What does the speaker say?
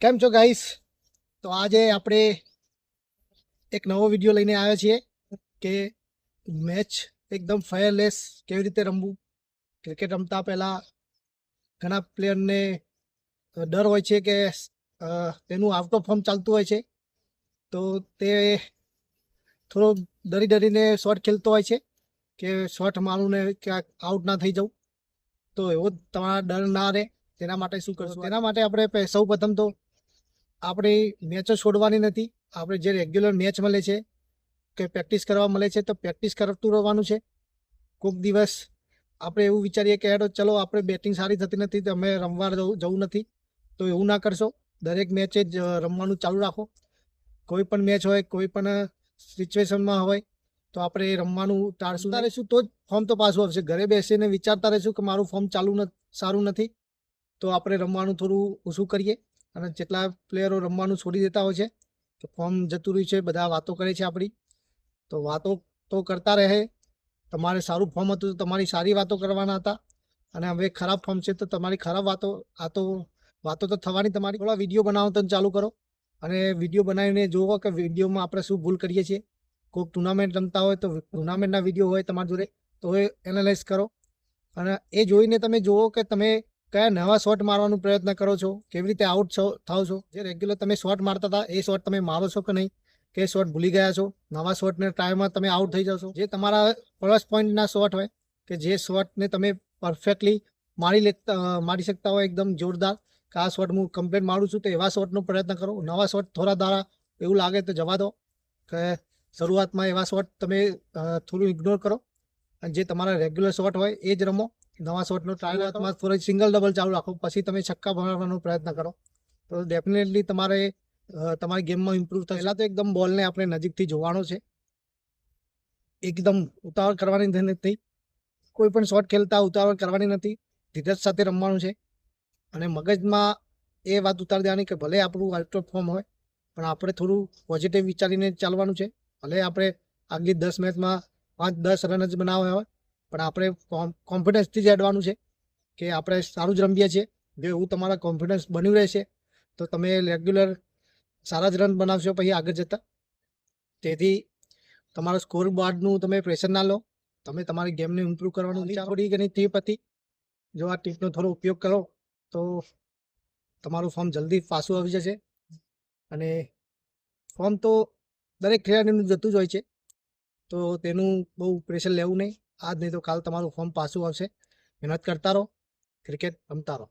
કેમ છો ગાઈસ તો આજે આપણે એક નવો વીડિયો લઈને આવ્યા છીએ કે મેચ એકદમ ફાયરલેસ કેવી રીતે રમવું? ક્રિકેટ રમતા પહેલાં ઘણા પ્લેયરને ડર હોય છે કે તેનું આઉટ ઓફ ફોર્મ ચાલતું હોય છે. તો તે થોડો ડરી ડરીને શોર્ટ ખેલતો હોય છે કે શોર્ટ મારું ને ક્યાંક આઉટ ના થઈ જવું. તો એવો તમારા ડર ના રહે. તેના માટે શું કરશું? તેના માટે આપણે સૌ પ્રથમ તો આપણી મેચો છોડવાની નથી. આપણે જે રેગ્યુલર મેચ મળે છે કે પ્રેક્ટિસ કરવા મળે છે તો પ્રેક્ટિસ કરતું રહેવાનું છે. કોઈક દિવસ આપણે એવું વિચારીએ કે હેડો ચલો આપણે બેટિંગ સારી થતી નથી તો અમે રમવા જવું નથી. તો એવું ના કરશો. દરેક મેચે જ રમવાનું ચાલુ રાખો. કોઈ પણ મેચ હોય કોઈ પણ સિચ્યુએશનમાં હોય તો આપણે રમવાનું ટાળશું સુધારીશું તો જ ફોર્મ તો પાછું આવશે. ઘરે બેસીને વિચારતા રહીશું કે મારું ફોર્મ ચાલુ સારું નથી. તો આપણે રમવાનું થોડું ઓછું કરીએ. અને જેટલા પ્લેયરો રમવાનું છોડી દેતા હોય છે કે ફોર્મ જતું રહ્યું છે, બધા વાતો કરે છે આપણી. તો વાતો તો કરતા રહે. તમારે સારું ફોર્મ હતું તો તમારી સારી વાતો કરવાના હતા. અને હવે ખરાબ ફોર્મ છે તો તમારી ખરાબ વાતો, આ તો વાતો તો થવાની તમારી. થોડા વીડિયો બનાવવાનું ચાલુ કરો. અને વીડિયો બનાવીને જુઓ કે વિડીયોમાં આપણે શું ભૂલ કરીએ છીએ. કોઈક ટુર્નામેન્ટ રમતા હોય તો ટુર્નામેન્ટના વીડિયો હોય તમારી જોડે, તો એ એનાલાઇઝ કરો. અને એ જોઈને તમે જુઓ કે તમે કયા નવા શોટ મારવાનો પ્રયત્ન કરો છો? કેવી રીતે આઉટ થાવ છો? જે રેગ્યુલર તમે શોટ મારતા હતા, એ શોટ તમે મારો છો કે નહીં? કે શોટ ભૂલી ગયા છો? નવા શોટને ટ્રાયમાં તમે આઉટ થઈ જાઓ છો જે તમારા પ્લસ પોઈન્ટના શોટ હોય, કે જે શોટને તમે પરફેક્ટલી મારી લેતા મારી શકતા હોય એકદમ જોરદાર, કે આ શોટ હું કમ્પ્લેટ મારું છું, તો એવા શોટનો પ્રયત્ન કરો. નવા શોટ થોડા દ્વારા એવું લાગે તો જવા દો, કે શરૂઆતમાં એવા શોટ તમે થોડું ઇગ્નોર કરો. અને જે તમારા રેગ્યુલર શોટ હોય, એ જ રમો. નવા શોટનો ટ્રાયમાં થોડી સિંગલ ડબલ ચાલુ રાખો. પછી તમે છક્કા ભરવાનો પ્રયત્ન કરો. તો ડેફિનેટલી તમારે તમારી ગેમમાં ઇમ્પ્રૂવ થશે. પહેલાં તો એકદમ બોલને આપણે નજીકથી જોવાનો છે. એકદમ ઉતાવળ કરવાની નથી કોઈ પણ શોટ ખેલતા ઉતાવળ કરવાની નથી. ધીરજ સાથે રમવાનું છે. અને મગજમાં એ વાત ઉતારી દેવાની કે ભલે આપણું આઉટ ઓફ ફોર્મ હોય પણ આપણે થોડું પોઝિટિવ વિચારીને ચાલવાનું છે. ભલે આપણે આગલી દસ મેચમાં પાંચ દસ રન જ બનાવ્યા હોય પણ આપણે કોન્ફિડન્સથી જ હેડવાનું છે કે આપણે સારું જ રમીએ છીએ. જો એવું તમારા કોન્ફિડન્સ બન્યું રહેશે તો તમે રેગ્યુલર સારા જ રન બનાવશો પછી આગળ જતા. તેથી તમારા સ્કોર બોર્ડનું તમે પ્રેશર ના લો. તમે તમારી ગેમને ઇમ્પ્રૂવ કરવાનું થોડી ઘણી ટીપ હતી. જો આ ટીપનો થોડો ઉપયોગ કરો તો તમારું ફોર્મ જલ્દી પાછું આવી જશે. અને ફોર્મ તો દરેક ખેલાડીનું જતું જ હોય છે. તો તેનું બહુ પ્રેશર લેવું નહીં. આજ નહીં તો કાલ તમારું ફોર્મ પાછું આવશે. મહેનત કરતા રહો. ક્રિકેટ રમતા રહો.